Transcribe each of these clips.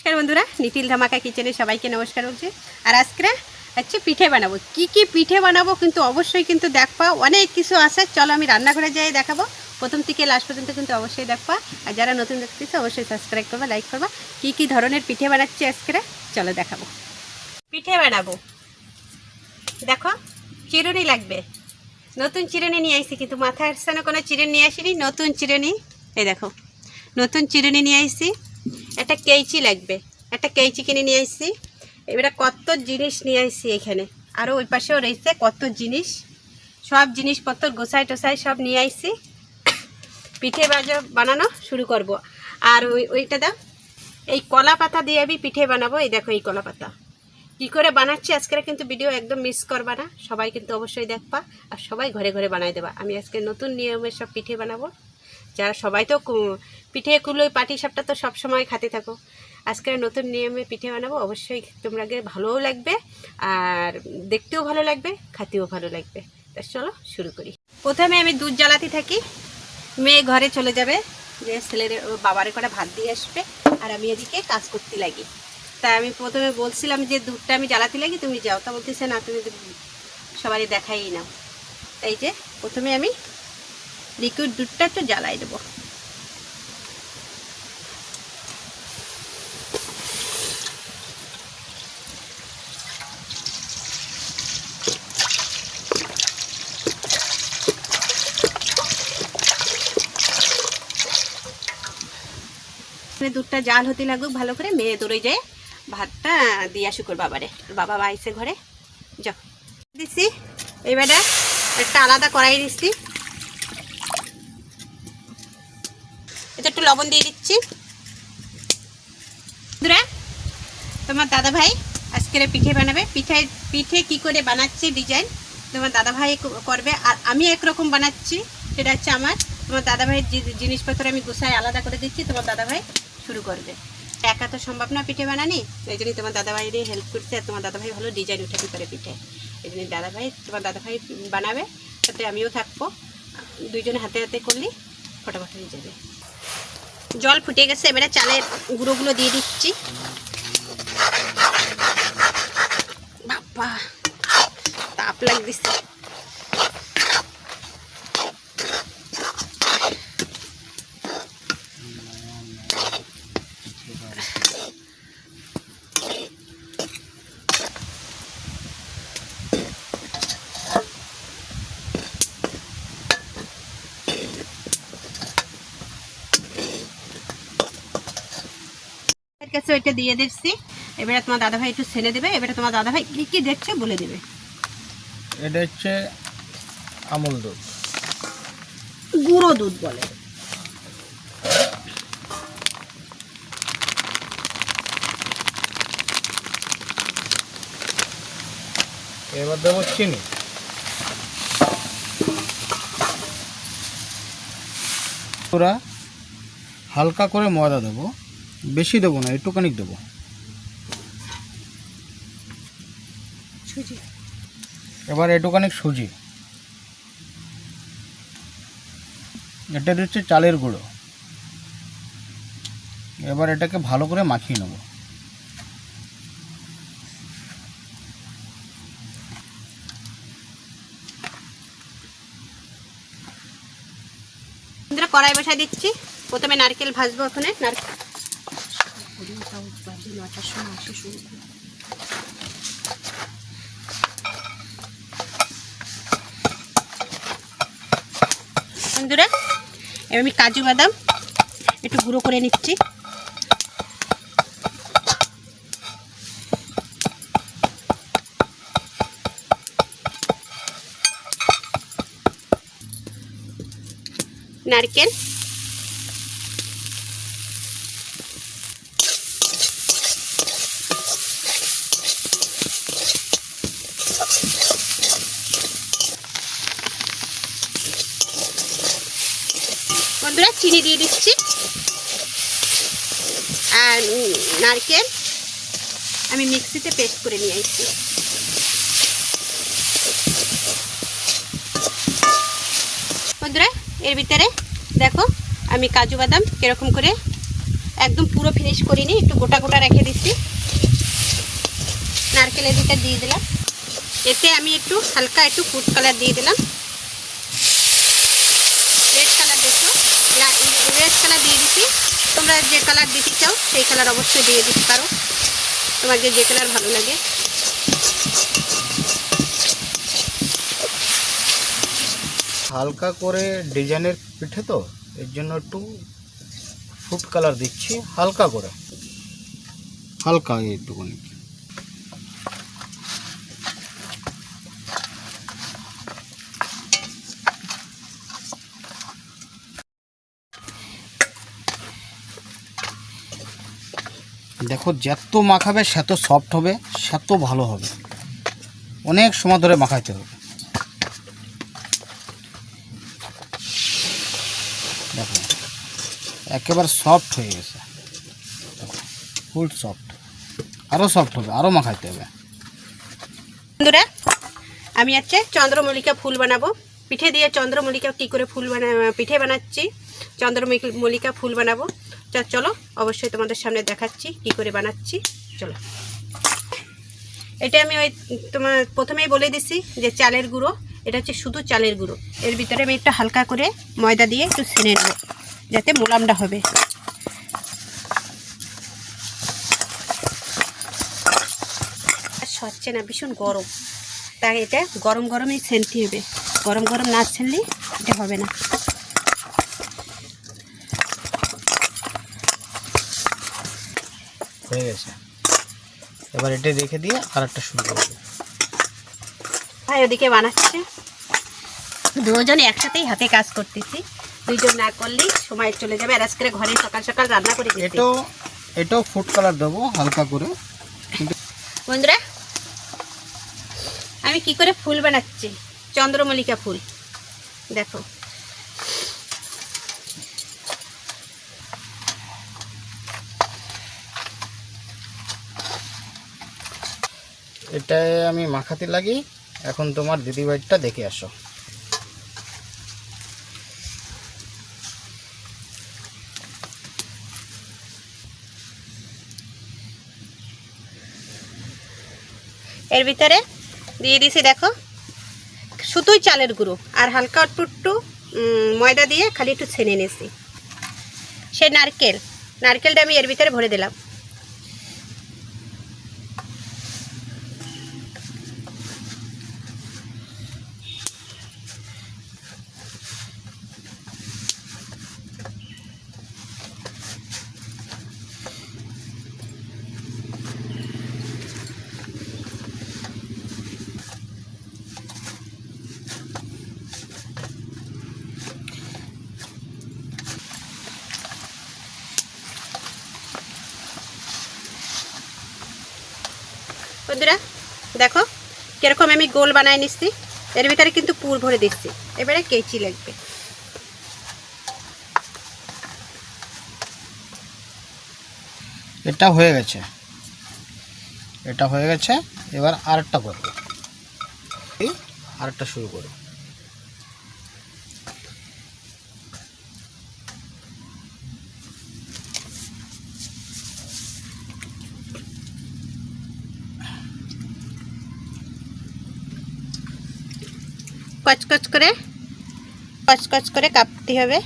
নমস্কার বন্ধুরা নিটিল ধামাকা কিচেনে সবাইকে নমস্কার বলছি। আর আজকে হচ্ছে পিঠে বানাবো। কি কি পিঠে বানাবো কিন্তু অবশ্যই কিন্তু দেখবা, অনেক কিছু আছে। চলো আমি রান্নাঘরে যাই, দেখাবো। প্রথম থেকে লাস্ট পর্যন্ত কিন্তু অবশ্যই দেখবা। আর যারা নতুন দেখতেছে, অবশ্যই সাবস্ক্রাইব করবা লাইক করবা। কি কি ধরনের পিঠে বানাচ্ছি আজকে? চলো দেখাবো। পিঠে বানাবো। দেখো, চিরুনি লাগবে। নতুন চিরুনি নিয়ে আসছি কিন্তু মাথার সামনে কোনো চিরুনি নিয়ে আসিনি, নতুন চিরুনি। এই দেখো, নতুন চিরুনি নিয়ে আসছি একটা কেইচি লাগবে। একটা কেইচি কিনে নিয়ে আসছি এবারে কত জিনিস নিয়ে আসছি এখানে। আরও ওই পাশেও রয়েছে কত জিনিস। সব জিনিসপত্র গোসাই টোসাই সব নিয়ে আসছি পিঠে বাজা বানানো শুরু করব। আর ওই, ওইটা দাও। এই কলা পাতা দিয়ে আমি পিঠে বানাবো। এই দেখো এই কলা পাতা। কী করে বানাচ্ছি? আজকের কিন্তু ভিডিও একদম মিস করবা না। সবাই কিন্তু অবশ্যই দেখবা। আর সবাই ঘরে ঘরে বানাই দেবা। আমি আজকে নতুন নিয়মের সব পিঠে বানাবো। যারা সবাই তো পিঠে কুলোই পাটি সাপটা তো সব সময় খাতে থাকো। আজকের নতুন নিয়মে পিঠে বানাবো, অবশ্যই তোমরা আগে ভালোও লাগবে আর দেখতেও ভালো লাগবে, খাতেও ভালো লাগবে। তা চলো শুরু করি। প্রথমে আমি দুধ জ্বালাতে থাকি। মেয়ে ঘরে চলে যাবে, যে ছেলের বাবারে করে ভাত দিয়ে আসবে আর আমি এদিকে কাজ করতে লাগি। তাই আমি প্রথমে বলছিলাম যে দুধটা আমি জ্বালাতে লাগি, তুমি যাও। তা বলতেছে, না, তুমি সবারই দেখাই নাও। এই যে, প্রথমে আমি লিকুইড দুধটা একটু জ্বালাই দেবো। দুধটা জাল হতে লাগুক, ভালো করে মেয়ে দৌড়ে যায় ভাতটা দিয়ে আসুক ওর বাবারে বাবা বাইসে ঘরে। যাও। দিচ্ছি এবারে একটা আলাদা কড়াই দিচ্ছি একটু লবণ দিয়ে দিচ্ছি। বন্ধুরা, তোমার দাদা ভাই আজকের পিঠে বানাবে। পিঠে পিঠে কি করে বানাচ্ছে ডিজাইন তোমার দাদা ভাই করবে। আর আমি একরকম বানাচ্ছি, সেটা হচ্ছে আমার। তোমার দাদা ভাইয়ের জিনিসপত্র আমি গুছাই আলাদা করে দিচ্ছি, তোমার দাদা ভাই শুরু করবে। একা তো সম্ভব না পিঠে বানানি এই জন্যই তোমার দাদা ভাইয়ের হেল্প করছে আর তোমার দাদা ভাই ভালো ডিজাইন উঠাতে পারে পিঠে। এই জন্য দাদা ভাই তোমার দাদা ভাই বানাবে তাতে আমিও থাকব। দুইজনে হাতে হাতে করলে, ফটাফট হয়ে যাবে। জল ফুটে গেছে এবারে চালের গুঁড়োগুলো দিয়ে দিচ্ছি। বাবা তাপ লাগ এর কাছে ওইটা দিয়ে দিচ্ছি। এবারে তোমার দাদা ভাই একটু ছেড়ে দেবে। এবারে তোমার দাদা ভাই কী কী দেখছে বলে দেবে। এটা হচ্ছে আমুল দুধ। গুঁড়ো দুধ বলে। এবার দেবো চিনি। পুরা হালকা করে ময়দা দেবো। বেশি দেবো না একটুখানি দেবো। এবার একটুখানি সুজি। এটা হচ্ছে চালের গুঁড়ো। এবার এটাকে ভালো করে মাখিয়ে নেব। কড়াই বসাই দিচ্ছি। প্রথমে নারকেল ভাজবো ওখানে। নারকেল বন্ধুরা এবার আমি কাজু বাদাম একটু গুঁড়ো করে নিচ্ছি। নারকেল বন্ধুরা চিনি দিয়ে দিচ্ছি আর উম, নারকেল আমি মিক্সিতে পেস্ট করে নিয়ে আসছি। বন্ধুরা, এর ভিতরে দেখো, আমি কাজু বাদাম কীরকম করে একদম পুরো ফিনিশ করিনি, একটু গোটা গোটা রেখে দিচ্ছি। নারকেলের দিকটা দিয়ে দিলাম। এতে আমি একটু হালকা একটু ফুড কালার দিয়ে দিলাম। রেড কালার না রেড কালার দিয়ে দিচ্ছি। তোমরা যে কালার দিতে চাও, সেই কালার অবশ্যই দিয়ে দিতে পারো। তোমাকে যে কালার ভালো লাগে। হালকা করে ডিজাইনের পিঠে তো এর জন্য একটু ফুড কালার দিচ্ছি হালকা করে। হালকা এইটুকুনি দেখো, যত মাখাবে সেত সফট হবে, সেত ভালো হবে। অনেক সময় ধরে মাখাইতে হবে। দেখো, একেবারে সফট হয়ে গেছে। ফুল সফট আরও সফট হবে আরও মাখাইতে হবে। বন্ধুরা, আমি হচ্ছে চন্দ্রমল্লিকা ফুল বানাবো। পিঠে দিয়ে চন্দ্রমল্লিকা কী করে ফুল বানা পিঠে বানাচ্ছি, চন্দ্রমল্লিকা ফুল বানাবো। চলো, অবশ্যই তোমাদের সামনে দেখাচ্ছি, কি করে বানাচ্ছি। চলো। এটা আমি ওই তোমার প্রথমেই বলে দিছি যে চালের গুঁড়ো, এটা হচ্ছে শুধু চালের গুঁড়ো। এর ভিতরে আমি একটু হালকা করে ময়দা দিয়ে একটু ছেনে নেব, যাতে মোলামটা হবে। সচ্ছে না, ভীষণ গরম। তাই এটা গরম গরমই ছেনতে হবে। গরম গরম না ছেনলে এটা হবে না। হয়ে গেছে। এবার এটা রেখে দিয়ে আর একটা শুরু করব। ভাই ওদিকে বানাচ্ছে। দুজনে একসাথেই হাতে কাজ করতেছি। দুইজন না করলেই সময় চলে যাবে। আর আজকে ঘরে সকাল সকাল রান্না করে এটাও এটাও ফুড কালার দেবো হালকা করে। বন্ধুরা আমি কি করে ফুল বানাচ্ছি? চন্দ্রমল্লিকা ফুল। দেখো। এটায় আমি মাখাতে লাগি। এখন তোমার দিদিভাইটা দেখে আসো। এর ভিতরে দিয়ে দিছি দেখো, শুধুই চালের গুঁড়ো আর হালকা একটু ময়দা দিয়ে খালি একটু ছেনে নিয়েছি সে নারকেল, নারকেলটা আমি এর ভিতরে ভরে দিলাম বন্ধুরা দেখো কীরকম আমি গোল বানায় নিচ্ছি। এর ভিতরে কিন্তু পুর ভরে দিচ্ছি। এবারে কেচি লাগবে। এটা হয়ে গেছে। এটা হয়ে গেছে। এবার আরেকটা করব। আরেকটা শুরু করো কচকচ করে কচকচ করে কাটতে হবে।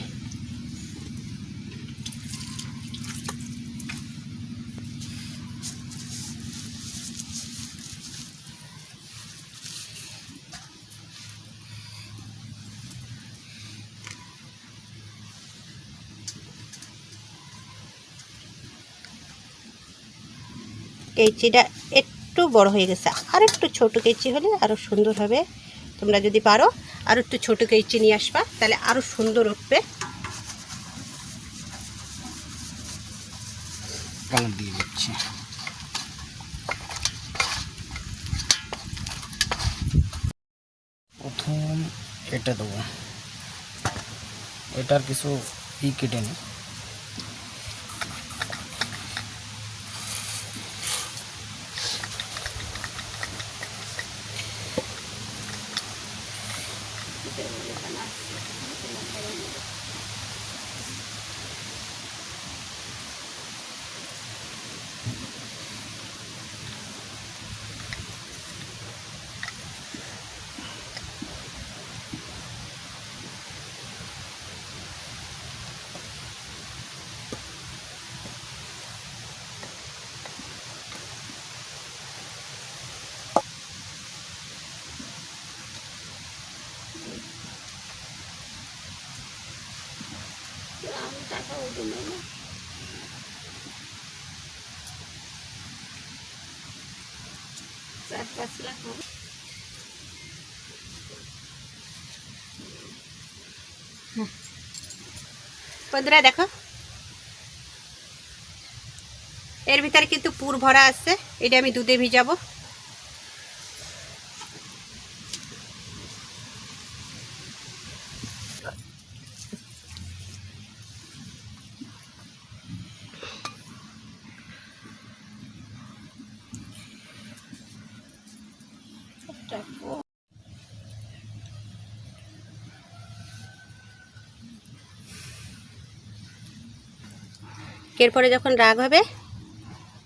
কেচিটা একটু বড় হয়ে গেছে। আর একটু ছোট কেচি হলে আরও সুন্দর হবে। তোমরা যদি পারো আর একটু ছোট কেচি নিয়ে আসবা, তাহলে আরও সুন্দর উঠবে। দিয়ে প্রথম এটা দেবো। এটার কিছু ই কেটে নিই চার পাঁচ লাখ হবে। হ্যাঁ। বন্ধুরা দেখো এর ভিতরে কিন্তু পুর ভরা আছে এটা আমি দুধে ভিজাবো এরপরে যখন রাগ হবে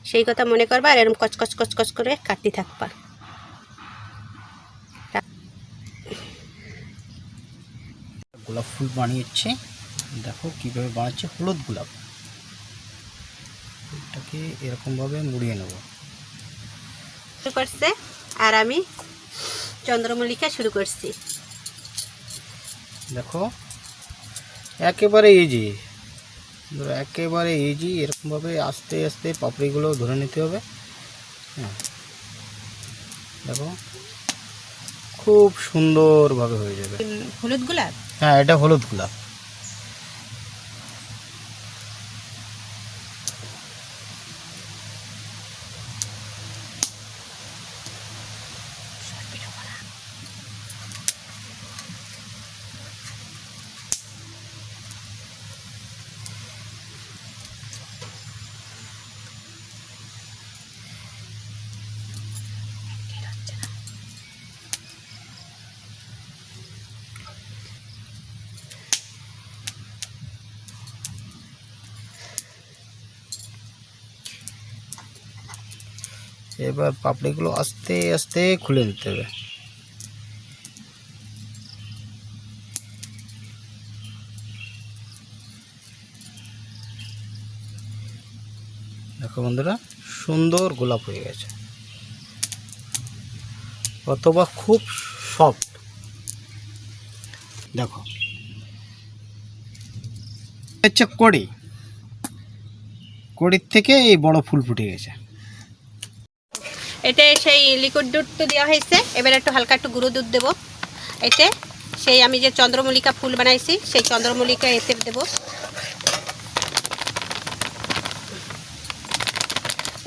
সেই কথা মনে করবা আর এরকম কচকচ কচকচ করে কাটতে থাকবা। গোলাপ ফুল বানিয়েছে। দেখো কীভাবে বানাচ্ছে। হলুদ গোলাপ। এটাকে এরকমভাবে মুড়িয়ে নেব। শুরু করছে। আর আমি চন্দ্রমল্লিকা শুরু করছি। দেখো একেবারে ইজি একেবারে ইজি এরকমভাবে আস্তে আস্তে পাপড়িগুলো ধরে নিতে হবে। হ্যাঁ। দেখো খুব সুন্দরভাবে হয়ে যাবে। হলুদ গোলাপ? হ্যাঁ এটা হলুদ গোলাপ। এবার পাপড়িগুলো আস্তে আস্তে খুলে দিতে হবে। দেখো বন্ধুরা, সুন্দর গোলাপ হয়ে গেছে। অথবা খুব সফট। দেখো। হচ্ছে কড়ি। কড়ির থেকে এই বড় ফুল ফুটে গেছে। এতে সেই লিকুইড দুধ তো দেওয়া হয়েছে। এবার একটু হালকা একটু গুঁড়ো দুধ দেবো। এতে সেই আমি যে চন্দ্রমল্লিকা ফুল বানাইছি, সেই চন্দ্রমল্লিকা এতে দেবো।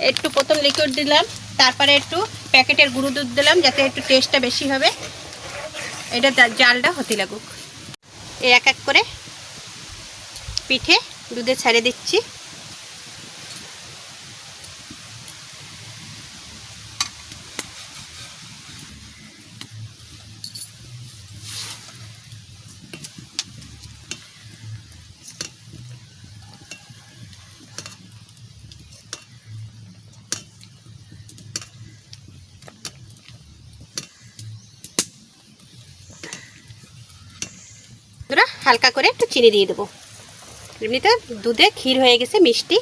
একটু প্রথম লিকুইড দিলাম, তারপরে একটু প্যাকেটের গুঁড়ো দুধ দিলাম, যাতে একটু টেস্টটা বেশি হবে। এটা জালটা হতে লাগুক। এক এক করে পিঠে দুধে ছাড়ে দিচ্ছি বন্ধুরা হালকা করে একটু চিনি দিয়ে দেবো। এমনিতে দুধে ক্ষীর হয়ে গেছে, মিষ্টি।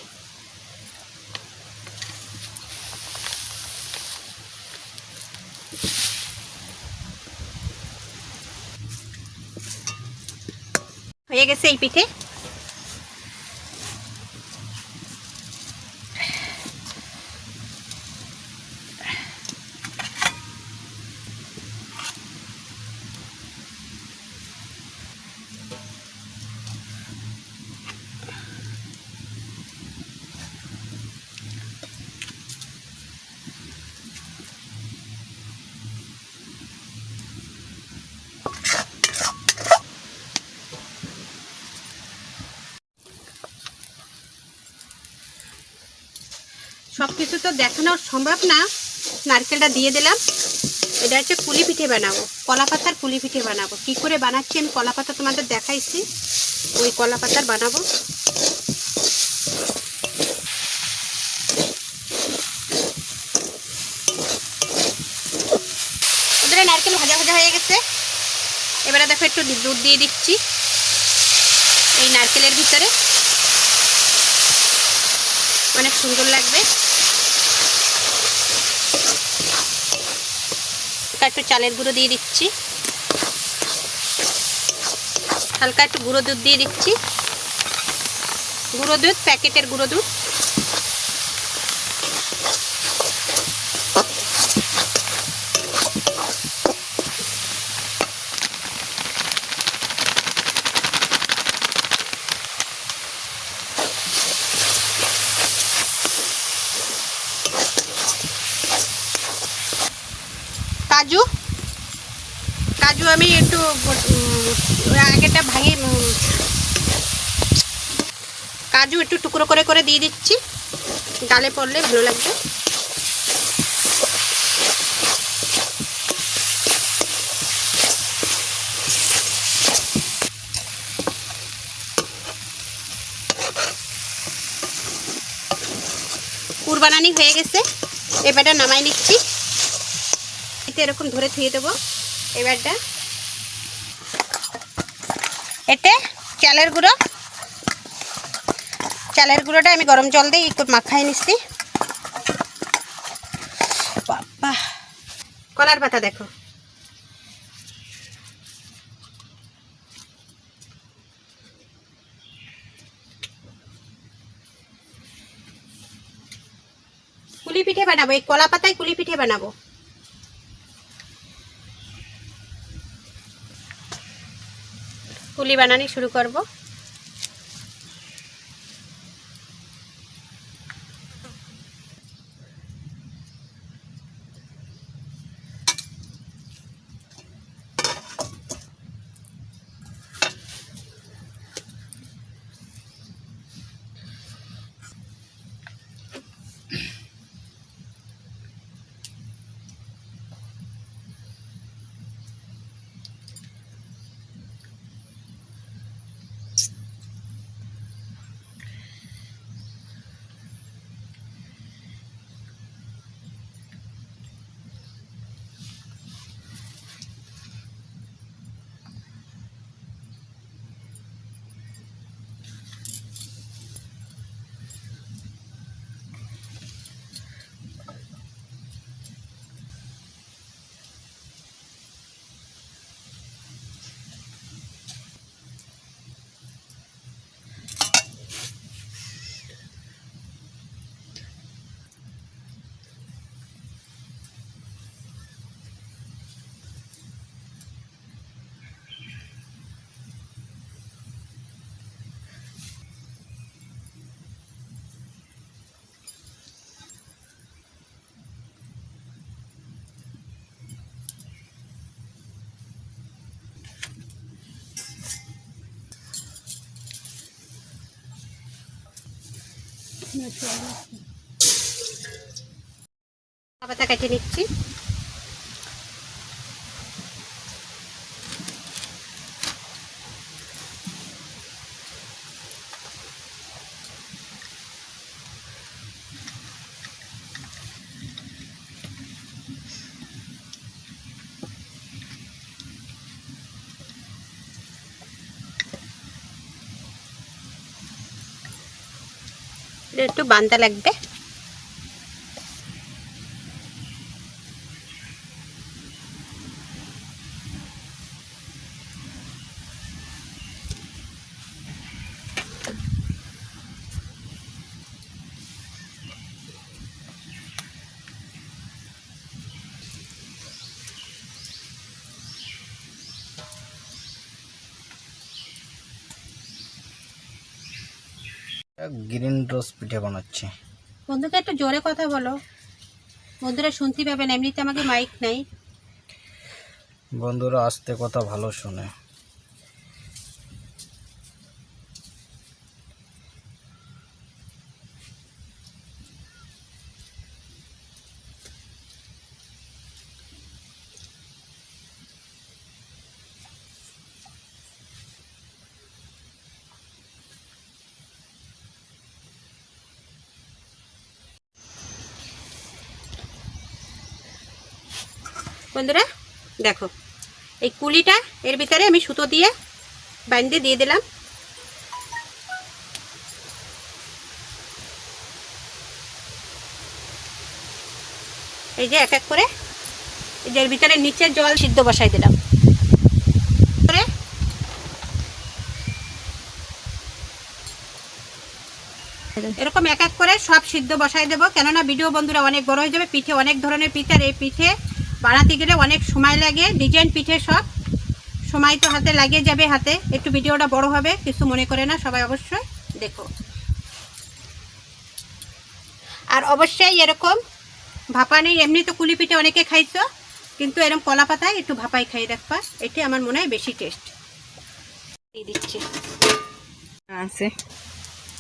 হয়ে গেছে এই পিঠে। কিছু তো দেখানো সম্ভব না। নারকেলটা দিয়ে দিলাম। এটা হচ্ছে পুলি পিঠে বানাবো। কলা পাতার পুলি পিঠে বানাবো। কি করে বানাচ্ছি আমি কলা পাতা তোমাদের দেখাইছি। ওই কলা পাতার বানাবো। নারকেল ভাজা ভাজা হয়ে গেছে। এবারে দেখো একটু দুধ দিয়ে দিচ্ছি। এই নারকেলের ভিতরে। অনেক সুন্দর লাগবে। একটু চালের গুঁড়ো দিয়ে দিচ্ছি। হালকা একটু গুঁড়ো দুধ দিয়ে দিচ্ছি। গুঁড়ো দুধ, প্যাকেটের গুঁড়ো দুধ কাজু কাজু আমি একটু উম, আগেটা ভাঙে কাজু একটু টুকরো করে করে দিয়ে দিচ্ছি। গালে পড়লে ভালো লাগবে। পুর বানানি হয়ে গেছে। এবারটা নামাই নিচ্ছি। এরকম ধরে থুয়ে দেবো। এবারটা এতে চালের গুঁড়ো। চালের গুঁড়োটা আমি গরম জল দিয়ে একটু মাখাই নিচ্ছি। বাবা। কলার পাতা দেখো। কুলি পিঠে বানাবো, এই কলা পাতায় কুলি পিঠে বানাবো। কুলি বানানি শুরু করব। পাতা কেটে নিচ্ছি। একটু বান্দা লাগবে। গ্রিন রোজ পিঠে বানাচ্ছি। বন্ধুকে একটু জোরে কথা বলো। বন্ধুরা শুনতে পাবেন এমনিতে আমাকে মাইক নাই। বন্ধুরা আসতে কথা ভালো শুনে। বন্ধুরা, দেখো, এই কুলিটা এর ভিতরে আমি সুতো দিয়ে বাইন্দে দিয়ে দিলাম। এই যে এক এক করে, এই যে এর ভিতরে নিচে জল সিদ্ধ বসাই দিলাম। এরকম এক এক করে সব সিদ্ধ বসাই দেবো। কেননা ভিডিও বন্ধুরা অনেক বড় হয়ে যাবে, পিঠে অনেক ধরনের পিঠে আর এই পিঠে বানাতে গেলে অনেক সময় লাগে ডিজাইন পিঠে সব। সময় তো হাতে লাগিয়ে যাবে হাতে একটু ভিডিওটা বড় হবে কিছু মনে করে না সবাই অবশ্যই দেখো। আর অবশ্যই এরকম ভাপা নেই এমনি তো কুলি পিঠে অনেকে খাইছো কিন্তু এরকম কলা পাতায় একটু ভাপাই খাই দেখবা এটি আমার মনে হয় বেশি টেস্ট দিয়ে দিচ্ছি। আছে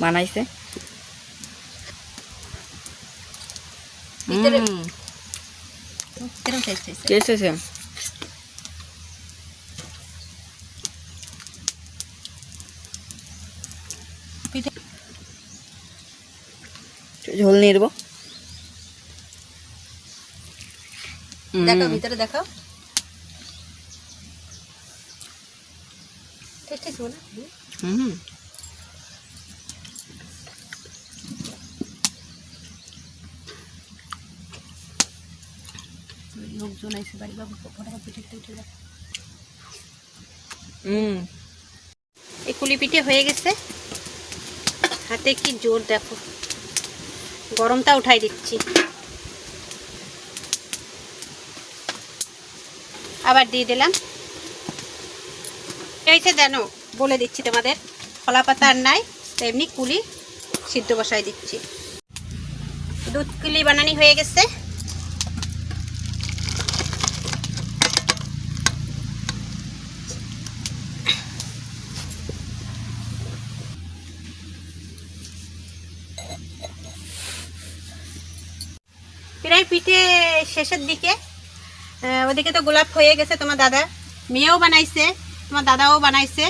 বানাইছে। কিরম taste হয়েছে? টেস্ট হয়েছে ঝোল নিয়ে দেবো দেখো ভিতরে দেখো। টেস্ট হয়েছে হুম। লোকজন এসে বাড়ি বাবু, ফটাফট পিঠে উঠে যায় হুম। এই কুলি পিঠে হয়ে গেছে। হাতে কি জোর দেখো। গরমটা উঠাই দিচ্ছি। আবার দিয়ে দিলাম। বলে দিচ্ছি তোমাদের কলা পাতা আর নাই এমনি কুলি সিদ্ধ বসাই দিচ্ছি। দুধ কুলি বানানি হয়ে গেছে প্রায় পিঠে শেষের দিকে। ওদিকে তো গোলাপ হয়ে গেছে তোমার দাদা। মেয়েও বানাইছে, তোমার দাদাও বানাইছে।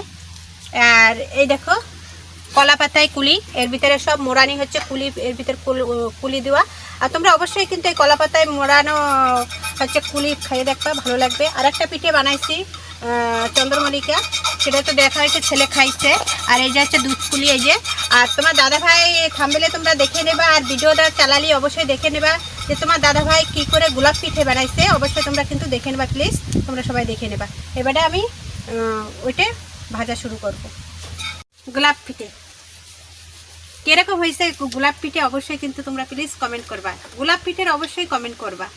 আর এই দেখো, কলা পাতায় কুলি, এর ভিতরে সব মোড়ানি হচ্ছে কুলি, এর ভিতরে কুল- দেওয়া। আর তোমরা অবশ্যই কিন্তু এই কলা পাতায় মোড়ানো হচ্ছে কুলি খেয়ে দেখবা, ভালো লাগবে। আর একটা পিঠে বানাইছি চন্দ্রমল্লিকা, সেটা তো দেখা হয়েছে ছেলে খাইছে। আর এই যে হচ্ছে দুধ কুলি এই যে। আর তোমার দাদা ভাই থামবেলে তোমরা দেখে নেবা, আর ভিডিওটা চালালি অবশ্যই দেখে নেবা যে তোমার দাদা ভাই কী করে গোলাপ পিঠে বানাইছে। অবশ্যই তোমরা কিন্তু দেখে নেবা প্লিজ তোমরা সবাই দেখে নেবা। এবারে আমি ওইটা ভাজা শুরু করব। গোলাপ পিঠে। কীরকম হয়েছে গোলাপ পিঠে? অবশ্যই কিন্তু তোমরা প্লিজ কমেন্ট করবা। গোলাপ পিঠের অবশ্যই কমেন্ট করবা।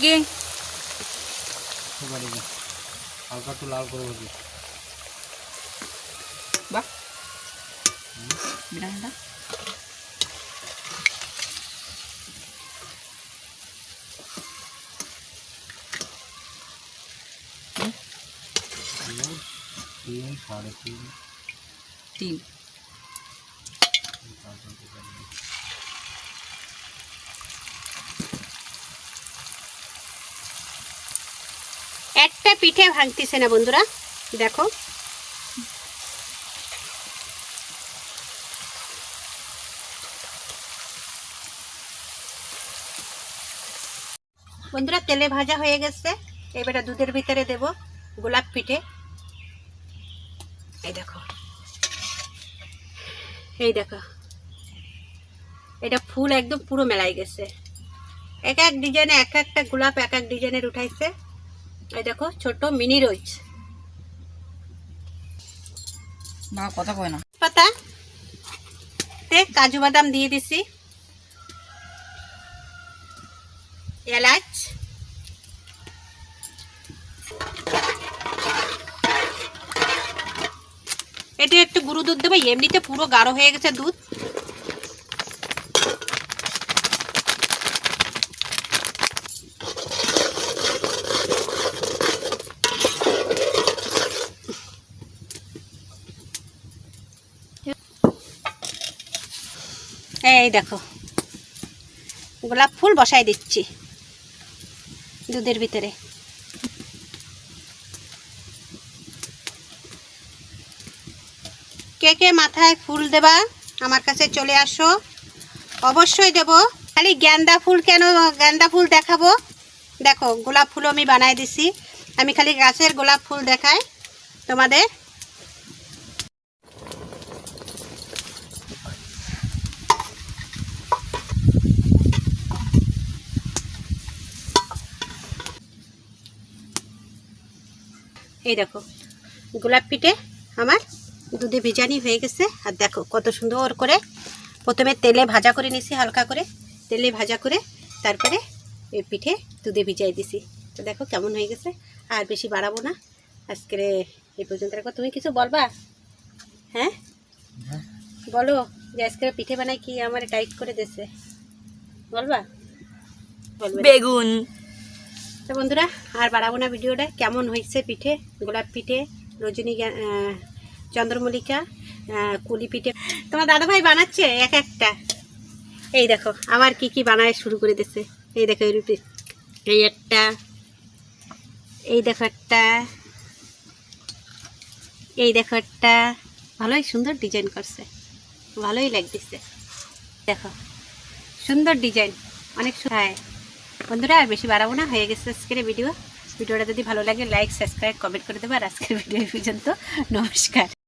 ঠিকই এবারে যে হালকা একটু লাল করে ভাজি বাহ বিরানটা তিন সাড়ে তিন তিন একটা পিঠে ভাঙতিছে না বন্ধুরা, দেখো। বন্ধুরা, তেলে ভাজা হয়ে গেছে। এবারে দুধের ভিতরে দেব গোলাপ পিঠে। এই দেখো। এই দেখো। এটা ফুল একদম পুরো মেলাই গেছে। এক এক ডিজাইনে এক একটা গোলাপ এক এক ডিজাইনের উঠাইছে। এই দেখো ছোট মিনি রোজ। মা কথা কয় না। পাতা? তে কাজু বাদাম দিয়ে দিছি। এলাচ। এটা একটু গুঁড়ো দুধ দেবো এমনিতে পুরো গাঢ় হয়ে গেছে দুধ। এই দেখো, গোলাপ ফুল বসাই দিচ্ছি দুধের ভিতরে। কে কে মাথায় ফুল দেবা আমার কাছে চলে আসো। অবশ্যই দেব। খালি গেন্দা ফুল কেন গেন্দা ফুল দেখাবো? দেখো, গোলাপ ফুলও আমি বানাই দিছি। আমি খালি গাছের গোলাপ ফুল দেখাই তোমাদের। এই দেখো, গোলাপ পিঠে আমার দুধে ভেজানি হয়ে গেছে। আর দেখো, কত সুন্দর করে প্রথমে তেলে ভাজা করে নিছি, হালকা করে তেলে ভাজা করে তারপরে এই পিঠে দুধে ভিজাই দিছি। তো দেখো কেমন হয়ে গেছে, আর বেশি বাড়াবো না। আজকে এই পর্যন্ত রাখো। তুমি কিছু বলবা? হ্যাঁ? বলো যে আজকে পিঠে বানাই কি আমার টাইট করে দিছে বলবা? বেগুন। তো বন্ধুরা, আর বাড়াবো না ভিডিওটা। কেমন হয়েছে পিঠে? গোলাপ পিঠে, রজনী চন্দ্রমল্লিকা কুলি পিঠে। তোমার দাদাভাই বানাচ্ছে এক একটা। এই দেখো আমার কি কি বানায় শুরু করে দিচ্ছে এই দেখো, এই রুটি। এই একটা। এই দেখো একটা। এই দেখো একটা। ভালোই সুন্দর ডিজাইন করছে। ভালোই লাগতেছে। দেখো, সুন্দর ডিজাইন। অনেক সু- হ্যাঁ। বন্ধুরা, আর বেশি বাড়াবো না। হয়ে গেছে আজকের ভিডিও। ভিডিওটা যদি ভালো লাগে লাইক সাবস্ক্রাইব কমেন্ট করে দেবো। আর আজকের ভিডিও পর্যন্ত। নমস্কার।